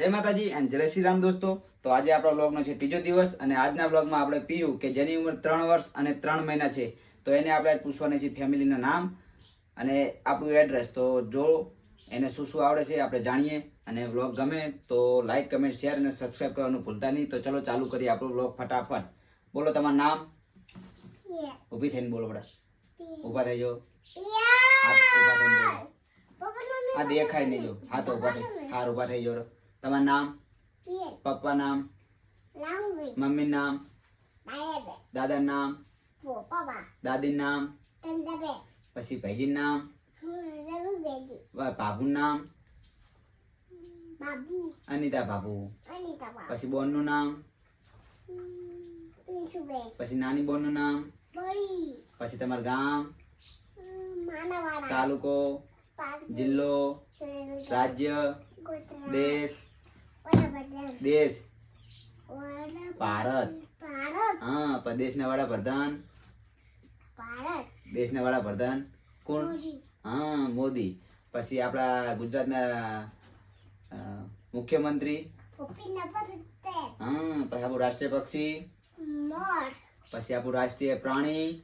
જય માતાજી એન્ડ જય શ્રી રામ દોસ્તો. તો આજે આપણા બ્લોગનો છે ત્રીજો દિવસ અને આજના બ્લોગમાં આપણે પીયું કે જેની ઉંમર ત્રણ વર્ષ અને ત્રણ મહિના છે. તો એને આપણે આજ પૂછવાની છે ફેમિલીનું નામ અને આપણું એડ્રેસ તો જો એને શું શું આવડે છે આપણે જાણીએ અને બ્લોગ ગમે તો લાઈક કમેન્ટ શેર અને સબસ્ક્રાઈબ કરવાનું ભૂલતા નહીં. તો ચલો ચાલુ કરીએ આપણો બ્લોગ ફટાફટ. બોલો તમારું નામ? ઊભી થઈને બોલો બડા. ઊભા થઈ જાઓ. હા ઊભા થઈને બોલો. આ દેખાય નહીં જો. હાથ ઊભા થઈ હાર ઊભા થઈ જાઓ. તમારું નામ? પપ્પા નામ? મમ્મી નામ? દાદા નામ? દાદી નામ? પછી ભાઈજી નામ? બાબુ નામ? અનિતા બાબુ. પછી બોનનું નામ પછી નાની બોનનું નામ પછી તમારું ગામ? તાલુકો? જિલ્લો? રાજ્ય? દેશ? દેશ. ભારત. હા પ્રધાન વડાપ્રધાન. દેશના વડાપ્રધાન કોણ? હા મોદી. પછી આપણા ગુજરાતના મુખ્યમંત્રી. હા પછી આપણું રાષ્ટ્રીય પક્ષી. પછી આપણું રાષ્ટ્રીય પ્રાણી.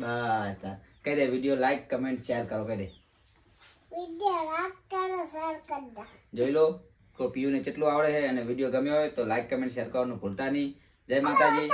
બસ. કહી દે વીડિયો લાઈક કમેન્ટ શેર કરો કહી દે. જોઈ લો તો પીયુને કેટલું આવડે છે અને વીડિયો ગમ્યો હોય તો લાઈક કમેન્ટ શેર કરવાનું ભૂલતા નહીં. જય માતાજી.